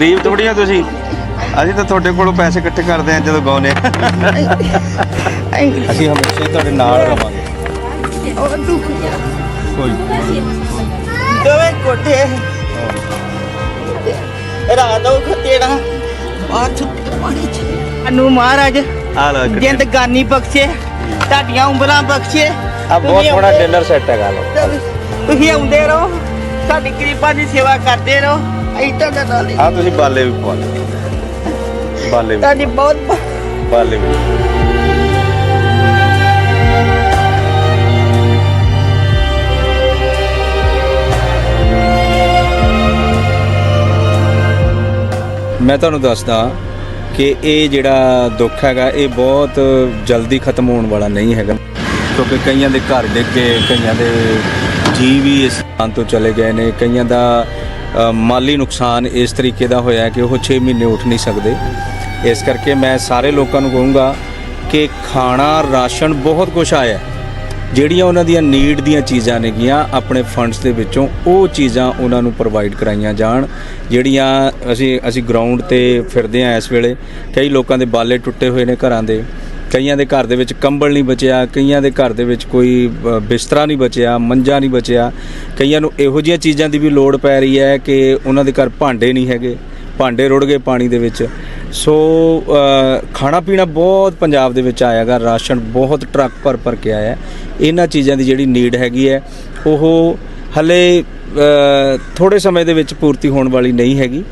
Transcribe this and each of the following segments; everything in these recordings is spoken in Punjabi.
ਗਰੀਬ ਥੋੜੀਆਂ ਤੁਸੀਂ। ਅਸੀਂ ਤਾਂ ਤੁਹਾਡੇ ਕੋਲੋਂ ਪੈਸੇ ਇਕੱਠੇ ਕਰਦੇ ਆ ਜਦੋਂ ਗਾਉਨੇ ਅਸੀਂ ਹਮੇਸ਼ਾ ਹੀ ਤੁਹਾਡੇ ਨਾਲ ਰਵਾਂਗੇ। ਉਹ ਦੁੱਖ ਕੋਈ ਦੋਵੇਂ ਕੋਠੇ ਰਾਤ ਉਹ ਖਤੇੜਾ ਬਾਤ ਪਾਣੀ ਚ। ਅਨੂ ਮਹਾਰਾਜ ਆ ਲਾ ਕੇ। ਜ਼ਿੰਦਗਾਨੀ ਬਖਸ਼ੇ ਤੁਹਾਡੀਆਂ ਉਮਰਾਂ ਬਖਸ਼ੇ। ਆ ਬਹੁਤ ਤੁਸੀਂ ਸੋਹਣਾ ਆਉਂਦੇ- ਡਿਨਰ ਸੈੱਟ ਹੈਗਾ ਲੋ ਤੁਸੀਂ ਆਉਂਦੇ ਰਹੋ। ਸਾਡੀ ਗਰੀਬਾਂ ਦੀ ਸੇਵਾ ਕਰਦੇ ਰਹੋ। ਅਸੀਂ ਤੁਹਾਡਾ ਨਾਲ ਹੀ। ਆ ਤੁਸੀਂ ਬਾਲੇ ਵੀ ਪਵਾ ਲਓ। ਬਾਲੇ ਵੀ। ਤੁਹਾਡੀ ਬਹੁਤ ਬਹੁਤ ਬਾਲੇ ਵੀ। ਮੈਂ ਤੁਹਾਨੂੰ ਦੱਸਦਾ ਕਿ ਇਹ ਜਿਹੜਾ ਦੁੱਖ ਹੈਗਾ ਇਹ ਬਹੁਤ ਜਲਦੀ ਖਤਮ ਹੋਣ ਵਾਲਾ ਨਹੀਂ ਹੈਗਾ। ਕਿਉਂਕਿ ਕਈਆਂ ਦੇ ਘਰ ਡਿੱਗ ਗਏ ਕਈਆਂ ਦੇ ਜੀ ਵੀ ਇਸ ਥਾਂ ਤੋਂ ਚਲੇ ਗਏ ਨੇ ਕਈਆਂ ਦਾ ਮਾਲੀ ਨੁਕਸਾਨ ਇਸ ਤਰੀਕੇ ਦਾ ਹੋਇਆ ਕਿ ਉਹ 6 ਮਹੀਨੇ ਉੱਠ ਨਹੀਂ ਸਕਦੇ। ਇਸ ਕਰਕੇ ਮੈਂ ਸਾਰੇ ਲੋਕਾਂ ਨੂੰ ਕਹੂੰਗਾ ਕਿ ਖਾਣਾ, ਰਾਸ਼ਨ ਬਹੁਤ ਕੁਝ ਆਇਆ ਜਿਹੜੀਆਂ ਉਹਨਾਂ ਦੀਆਂ ਨੀਡ ਦੀਆਂ ਚੀਜ਼ਾਂ ਨੇਗੀਆਂ, ਆਪਣੇ ਫੰਡਸ ਦੇ ਵਿੱਚੋਂ ਉਹ ਚੀਜ਼ਾਂ ਉਹਨਾਂ ਨੂੰ ਪ੍ਰੋਵਾਈਡ ਕਰਾਈਆਂ ਜਾਣ। ਜਿਹੜੀਆਂ ਅਸੀਂ ਅਸੀਂ ਗਰਾਊਂਡ ਤੇ ਫਿਰਦੇ ਆ ਇਸ ਵੇਲੇ, ਕਈ ਲੋਕਾਂ ਦੇ ਬਾਲੇ ਟੁੱਟੇ ਹੋਏ ਨੇ ਘਰਾਂ ਦੇ। ਕਈਆਂ ਦੇ ਘਰ ਦੇ ਵਿੱਚ ਕੰਬਲ ਨਹੀਂ ਬਚਿਆ ਕਈਆਂ ਦੇ ਘਰ ਦੇ ਵਿੱਚ ਕੋਈ ਬਿਸਤਰਾ ਨਹੀਂ ਬਚਿਆ ਮੰਜਾ ਨਹੀਂ ਬਚਿਆ। ਕਈਆਂ ਨੂੰ ਇਹੋ ਜਿਹੀਆਂ ਚੀਜ਼ਾਂ ਦੀ ਵੀ ਲੋੜ ਪੈ ਰਹੀ ਹੈ ਕਿ ਉਹਨਾਂ ਦੇ ਘਰ ਭਾਂਡੇ ਨਹੀਂ ਹੈਗੇ ਭਾਂਡੇ ਰੁੜ ਗਏ ਪਾਣੀ ਦੇ ਵਿੱਚ। ਸੋ ਖਾਣਾ ਪੀਣਾ ਬਹੁਤ ਪੰਜਾਬ ਦੇ ਵਿੱਚ ਆਇਆਗਾ ਰਾਸ਼ਨ ਬਹੁਤ ਟਰੱਕ ਭਰ ਭਰ ਕੇ ਆਇਆ ਇਹਨਾਂ ਚੀਜ਼ਾਂ ਦੀ ਜਿਹੜੀ ਨੀਡ ਹੈਗੀ ਹੈ ਉਹ ਹਲੇ ਅ, ਥੋੜੇ ਸਮੇਂ ਦੇ ਵਿੱਚ ਪੂਰਤੀ ਹੋਣ ਵਾਲੀ ਨਹੀਂ ਹੈਗੀ।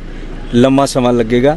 ਲੰਮਾ ਸਮਾਂ ਲੱਗੇਗਾ।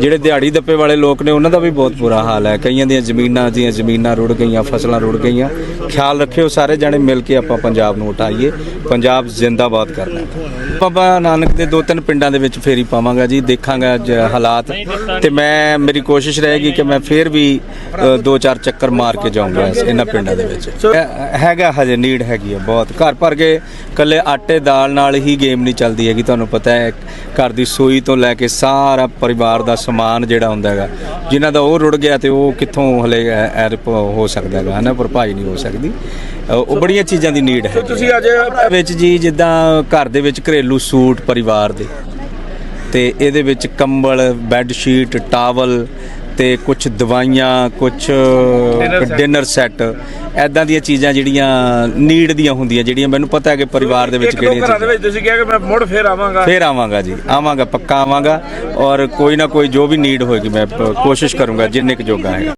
ਜਿਹੜੇ ਦਿਹਾੜੀ ਦੱਪੇ ਵਾਲੇ ਲੋਕ ਨੇ ਉਹਨਾਂ ਦਾ ਵੀ ਬਹੁਤ ਬੁਰਾ ਹਾਲ ਹੈ। ਕਈਆਂ ਦੀਆਂ ਜ਼ਮੀਨਾਂ ਦੀਆਂ ਜ਼ਮੀਨਾਂ ਰੁੜ ਗਈਆਂ ਫਸਲਾਂ ਰੁੜ ਗਈਆਂ। ਖਿਆਲ ਰੱਖਿਓ ਸਾਰੇ ਜਣੇ ਮਿਲ ਕੇ ਆਪਾਂ ਪੰਜਾਬ ਨੂੰ ਉਠਾਈਏ। ਪੰਜਾਬ ਜ਼ਿੰਦਾਬਾਦ ਕਰਨਾ। ਬਾਬਾ ਨਾਨਕ ਦੇ ਦੋ ਤਿੰਨ ਪਿੰਡਾਂ ਦੇ ਵਿੱਚ ਫੇਰੀ ਪਾਵਾਂਗਾ ਜੀ ਦੇਖਾਂਗਾ ਹਾਲਾਤ। ਤੇ ਮੈਂ ਮੇਰੀ ਕੋਸ਼ਿਸ਼ ਰਹੇਗੀ ਕਿ ਮੈਂ ਫੇਰ ਵੀ ਦੋ ਚਾਰ ਚੱਕਰ ਮਾਰ ਕੇ ਜਾਊਂਗਾ ਇਹਨਾਂ ਪਿੰਡਾਂ ਦੇ ਵਿੱਚ। ਹੈਗਾ ਹਜੇ ਨੀਡ ਹੈਗੀ ਹੈ ਬਹੁਤ। ਘਰ ਭਰ ਕੇ ਕੱਲੇ ਆਟੇ ਦਾਲ ਨਾਲ ਹੀ ਗੇਮ ਨਹੀਂ ਚੱਲਦੀ ਹੈਗੀ ਤੁਹਾਨੂੰ ਪਤਾ ਹੈ। ਘਰ ਦੀ ਸੂਈ ਤੋਂ ਲੈ ਕੇ ਸਾਰਾ ਪਰਿਵਾਰ ਦਾ ਸਮਾਨ ਜਿਹੜਾ ਹੁੰਦਾ ਹੈਗਾ ਜਿਨ੍ਹਾਂ ਦਾ ਉਹ ਰੁੜ ਗਿਆ ਤੇ ਉਹ ਕਿੱਥੋਂ ਹਲੇ ਐਰਪ ਹੋ ਸਕਦਾ ਹੈਗਾ ਹਨਾ ਭਰਪਾਈ ਨਹੀਂ ਹੋ ਸਕਦੀ। ਉਹ ਬੜੀਆਂ ਚੀਜ਼ਾਂ ਦੀ ਨੀਡ ਹੈ ਤੁਸੀਂ ਅੱਜ ਵਿੱਚ ਜੀ ਜਿੱਦਾਂ ਘਰ ਦੇ ਵਿੱਚ ਘਰੇਲੂ ਸੂਟ ਪਰਿਵਾਰ ਦੇ ਤੇ ਇਹਦੇ ਵਿੱਚ ਕੰਬਲ ਬੈੱਡ ਸ਼ੀਟ ਟਾਵਲ ਤੇ ਕੁਝ ਦਵਾਈਆਂ ਕੁਝ ਡਿਨਰ ਸੈੱਟ ਐਦਾਂ ਦੀਆਂ ਚੀਜ਼ਾਂ ਜਿਹੜੀਆਂ ਨੀਡ ਦੀਆਂ ਹੁੰਦੀਆਂ ਜਿਹੜੀਆਂ ਮੈਨੂੰ ਪਤਾ ਹੈ ਕਿ ਪਰਿਵਾਰ ਦੇ ਵਿੱਚ ਕਿਹੜੀਆਂ ਘਰਾਂ ਦੇ ਵਿੱਚ ਤੁਸੀਂ ਕਿਹਾ ਕਿ ਮੈਂ ਮੁੜ ਫੇਰ ਆਵਾਂਗਾ। ਫੇਰ ਆਵਾਂਗਾ ਜੀ ਆਵਾਂਗਾ ਪੱਕਾ ਆਵਾਂਗਾ ਔਰ ਕੋਈ ਨਾ ਕੋਈ ਜੋ ਵੀ ਨੀਡ ਹੋਏਗੀ ਮੈਂ ਕੋਸ਼ਿਸ਼ ਕਰੂੰਗਾ ਜਿੰਨੇ ਕੁ ਜੋਗਾ ਹੈ।